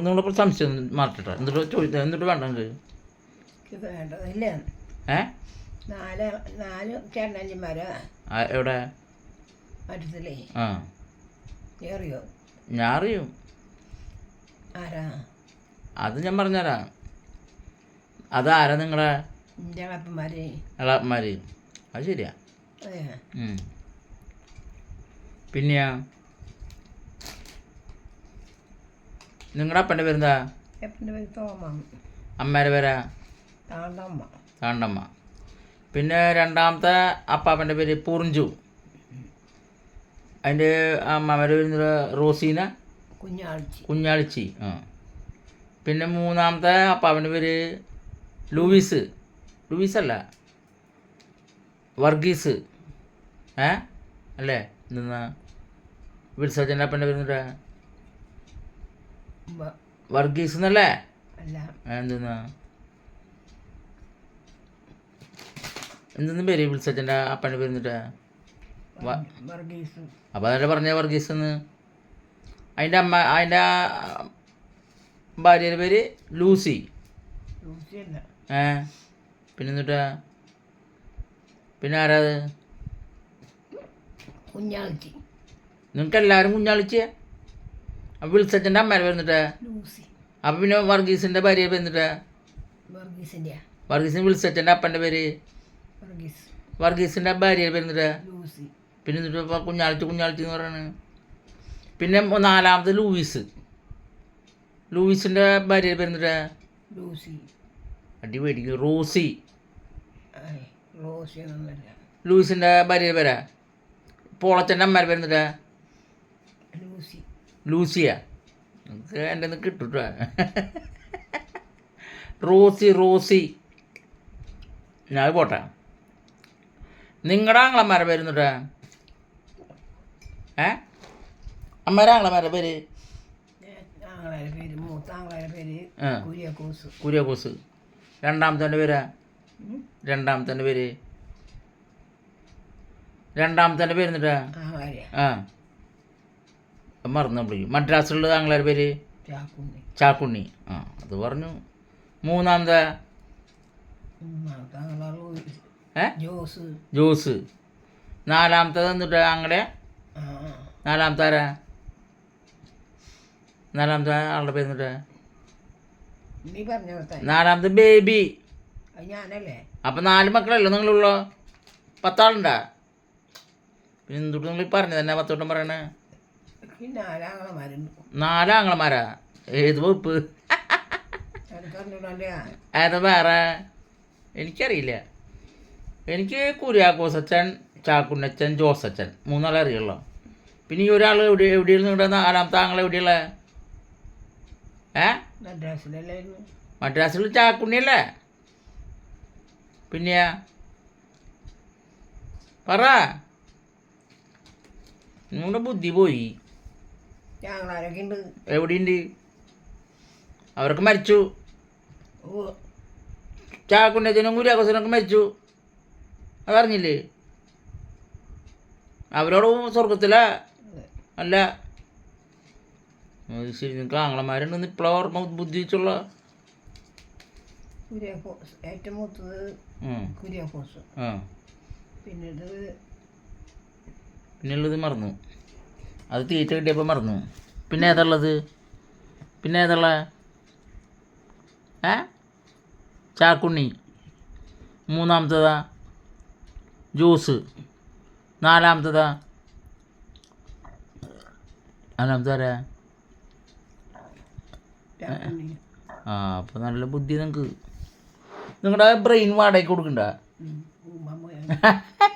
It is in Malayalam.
നിങ്ങളിപ്പോൾ സംശയം മാറ്റട്ടെ. എന്നിട്ട് ചോദിച്ചാൽ എന്നിട്ട് വേണ്ട വേണ്ടതില്ല ഏ? നാല് നാല് ചേട്ടനഞ്ചന്മാരാ എവിടെ? മറ്റത്തിലേ ആ. ഏറിയോ ഞാൻ അറിയും ആരാ? അത് ഞാൻ പറഞ്ഞുതരാം. അതാരാ നിങ്ങളെ? ഇളമാർ അത് ശരിയാ. പിന്നെയാ? നിങ്ങളുടെ അപ്പന്റെ പേരെന്താ? അപ്പന്റെ പേര് തോമം അമ്മേരെ പേരാ? താണ്ടമ്മ. താണ്ടമ്മ. പിന്നെ രണ്ടാമത്തെ അപ്പാപ്പന്റെ പേര് പൂർഞ്ചു അതിന്റെ അമ്മമാരെ പേര് റോസീന? കുഞ്ഞാളിച്ചി. കുഞ്ഞാളിച്ചി. ആ. പിന്നെ മൂന്നാമത്തെ അപ്പാപ്പന്റെ പേര് ലൂവിസ് ലൂവിസ് അല്ല വർഗീസ്. ഏ? അല്ലേ? എന്താ വിൽസജന്റെ അപ്പന്റെ പേര് ബ- വർഗീസ് എന്നല്ലേ എന്തെന്നാ എന്തെന്ന് പേര് വിൽസച്ചന്റെ അപ്പന്റെ പേര് അപ്പൊ അപ്പോൾ അതല്ലേ പറഞ്ഞ വർഗീസ് എന്ന് അതിന്റെ അമ്മ അതിന്റെ ഭാര്യയുടെ പേര് ലൂസി. ഏ പിന്നെ എന്നിട്ടാ പിന്നെ ആരാ കുഞ്ഞാളിച്ചി. നിങ്ങൾക്ക് എല്ലാവരും കുഞ്ഞാളിച്ചേ അപ്പോൾ വിൽസച്ചന്റെ അമ്മേരെ വരുന്നിട്ടാ ലൂസി. അപ്പൊ പിന്നെ വർഗീസിന്റെ ഭാര്യ വന്നിട്ട് വർഗീസിന് വിൽസച്ചന്റെ അപ്പന്റെ പേര്? വർഗീസിന്റെ വർഗീസിന്റെ പേര് ലൂസി. പിന്നെ എന്നിട്ട് ഇപ്പോൾ കുഞ്ഞാളിച്ച് കുഞ്ഞാളിച്ച് എന്ന് പറയുന്നത് പിന്നെ നാലാമത് ലൂയിസ്. ലൂയിസിന്റെ ഭാര്യ വന്നിട്ട് എന്നിട്ടാ? ലൂസി. അടി പേടിക്കും റോസി ലൂയിസിന്റെ ഭാര്യ പേരാ? പോളച്ചന്റെ അമ്മ ലൂസി ലൂസിയ. നമുക്ക് എന്റെ നിന്ന് കിട്ടും റോസി റോസി. ഞാൻ പോട്ടെ. നിങ്ങളുടെ ആങ്ങളമാരെ പേരുന്നിട്ടാ ഏ? അമ്മേരെ ആങ്ങളമാരെ പേര്? കുര്യാക്കോസ്. രണ്ടാമത്തെ പേരാ? രണ്ടാമത്തെ പേര്? രണ്ടാമത്തെ പേര് എന്നിട്ടാ? ആങ്ങളെ ആ. മറന്നു വിളിക്കും മദ്രാസിലുള്ള താങ്കളുടെ പേര്? ചാക്കുണ്ണി. ആ അത് പറഞ്ഞു. മൂന്നാമത്തെ? ജോസ്. ജോസ്. നാലാമത്തെ ആ ആ. നാലാമത്തെ ആരാ? നാലാമത്തെ ആളുടെ പേര് എന്നിട്ട്? നാലാമത്തെ ബേബി. അപ്പൊ നാല് മക്കളല്ലേ നിങ്ങളുള്ളോ? പത്താളുണ്ടാ? പിന്നെ എന്തുകൊണ്ട് നിങ്ങൾ പറഞ്ഞു തന്നെ പത്തോട്ടം പറയണേ? നാലാങ്ങളമാരാ? ഏത് വകുപ്പ്? എനിക്കറിഞ്ഞൂടല്ലേ അത് വേറെ? എനിക്കറിയില്ല. എനിക്ക് കുര്യാക്കോസച്ചൻ ചാക്കുണ്ണച്ചൻ ജോസച്ചൻ മൂന്നാളെ അറിയുള്ളൂ. പിന്നെ ഈ ഒരാൾ എവിടെ എവിടെയാണ് നിങ്ങളുടെ നാലാമത്തെ ആങ്ങൾ എവിടെയുള്ള? ഏ? മദ്രാസിൽ ചാക്കുണ്ണിയല്ലേ? പിന്നെയാ? പറ. നിങ്ങളുടെ ബുദ്ധി പോയി. എവിടെയുണ്ട്? അവർക്ക് മരിച്ചു. ചാക്കുണ്ടും ചാക്കുണ്ണച്ചനും കുര്യാക്കോസനൊക്കെ മരിച്ചു. അതറിഞ്ഞില്ലേ? അവരോട് സ്വർഗത്തില അല്ല. അത് ശരി നിങ്ങൾക്ക് ആങ്ങളമാരുണ്ടെന്ന് ഇപ്പോഴാണ് ഓർമ്മ ബുദ്ധിച്ചുള്ള കുര്യാക്കോസ്. ഏറ്റവും മൂത്തത് കുര്യാക്കോസ്. ആ. പിന്നെ പിന്നെയുള്ളത് മറന്നു. അത് തീറ്റ കിട്ടിയപ്പോൾ മറന്നു. പിന്നെ ഏതുള്ളത് പിന്നെ ഏതുള്ള ഏ? ചാക്കുണ്ണി. മൂന്നാമത്തതാ? ജ്യൂസ്. നാലാമത്തതാ? നാലാമത്തെ ആരാ? ആ അപ്പോൾ നല്ല ബുദ്ധി നിങ്ങൾക്ക് നിങ്ങളുടെ ബ്രെയിൻ വാടകയ്ക്ക് കൊടുക്കണ്ട?